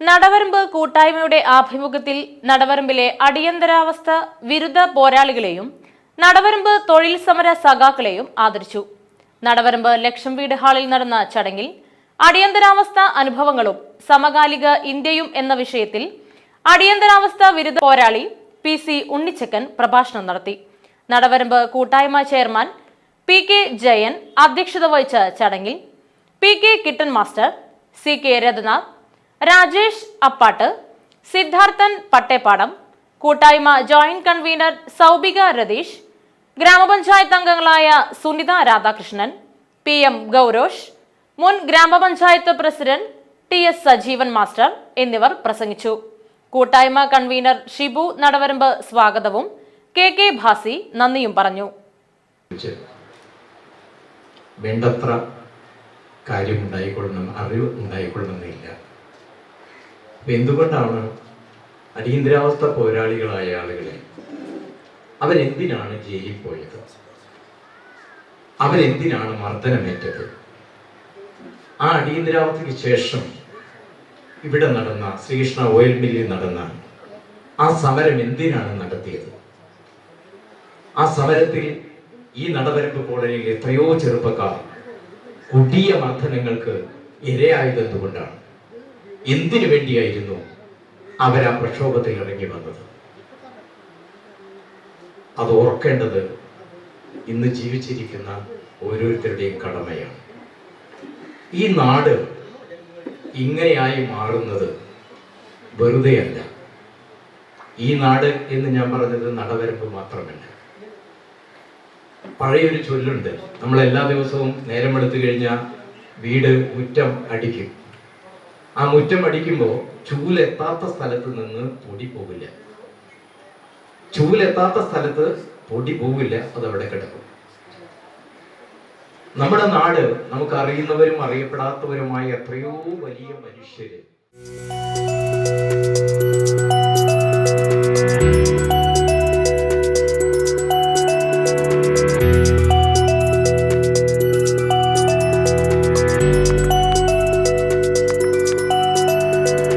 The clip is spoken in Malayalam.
നടവരമ്പ് കൂട്ടായ്മയുടെ ആഭിമുഖ്യത്തിൽ നടവരമ്പിലെ അടിയന്തരാവസ്ഥ വിരുദ്ധ പോരാളികളെയും നടവരമ്പ് തൊഴിൽ സമര സഖാക്കളെയും ആദരിച്ചു. നടവരമ്പ് ലക്ഷം വീട് ഹാളിൽ നടന്ന ചടങ്ങിൽ അടിയന്തരാവസ്ഥ അനുഭവങ്ങളും സമകാലിക ഇന്ത്യയും എന്ന വിഷയത്തിൽ അടിയന്തരാവസ്ഥ വിരുദ്ധ പോരാളി പി സി ഉണ്ണിച്ചക്കൻ പ്രഭാഷണം നടത്തി. നടവരമ്പ് കൂട്ടായ്മ ചെയർമാൻ പി കെ ജയൻ അധ്യക്ഷത വഹിച്ച ചടങ്ങിൽ P K Kittan master C K Raghunath Rajesh Appattu Siddharthan Pattepadam കൂട്ടായ്മ ജോയിന്റ് കൺവീനർ സൗബിക രതീഷ് ഗ്രാമപഞ്ചായത്ത് അംഗങ്ങളായ സുനിത രാധാകൃഷ്ണൻ പി എം ഗൗരോഷ് മുൻ ഗ്രാമപഞ്ചായത്ത് president T S Sajeevan master എന്നിവർ പ്രസംഗിച്ചു. കൂട്ടായ്മ കൺവീനർ ഷിബു നടവരമ്പ് സ്വാഗതവും കെ കെ ഭാസി നന്ദിയും പറഞ്ഞു. വേണ്ടത്ര കാര്യം ഉണ്ടായിക്കൊള്ളണം അറിവ് ഉണ്ടായിക്കൊള്ളണമെന്നില്ല. എന്തുകൊണ്ടാണ് അടിയന്തരാവസ്ഥ പോരാളികളായ ആളുകളെ? അവരെന്തിനാണ് ജയിലിൽ പോയത്? അവരെന്തിനാണ് മർദ്ദനമേറ്റത്? ആ അടിയന്തരാവസ്ഥയ്ക്ക് ശേഷം ഇവിടെ നടന്ന ശ്രീകൃഷ്ണ ഓയിൽ മില്ലിൽ നടന്ന ആ സമരം എന്തിനാണ് നടത്തിയത്? ആ സമരത്തിൽ ഈ നടവരമ്പ് കോളനിയിൽ എത്രയോ ചെറുപ്പക്കാർ കുടിയ മർദ്ദനങ്ങൾക്ക് ഇരയായത് എന്തുകൊണ്ടാണ് എന്തിനു വേണ്ടിയായിരുന്നു അവരാ പ്രക്ഷോഭത്തിൽ ഇറങ്ങി വന്നത്? അത് ഓർക്കേണ്ടത് ഇന്ന് ജീവിച്ചിരിക്കുന്ന ഓരോരുത്തരുടെയും കടമയാണ്. ഈ നാട് ഇങ്ങനെയായി മാറുന്നത് വെറുതെയല്ല. ഈ നാട് എന്ന് ഞാൻ പറഞ്ഞത് നടവരമ്പ് മാത്രമല്ല. പഴയൊരു ചൊല്ലുണ്ട്. നമ്മൾ എല്ലാ ദിവസവും നേരം എടുത്തു കഴിഞ്ഞാൽ വീട് മുറ്റം അടിക്കും. ആ മുറ്റം അടിക്കുമ്പോൾ ചൂലെത്താത്ത സ്ഥലത്ത് നിന്ന് പൊടി പോകില്ല ചൂലെത്താത്ത സ്ഥലത്ത് പൊടി പോകില്ല അതവിടെ കിടക്കും. നമ്മുടെ നാട് നമുക്ക് അറിയുന്നവരും അറിയപ്പെടാത്തവരുമായ എത്രയോ വലിയ മനുഷ്യര്.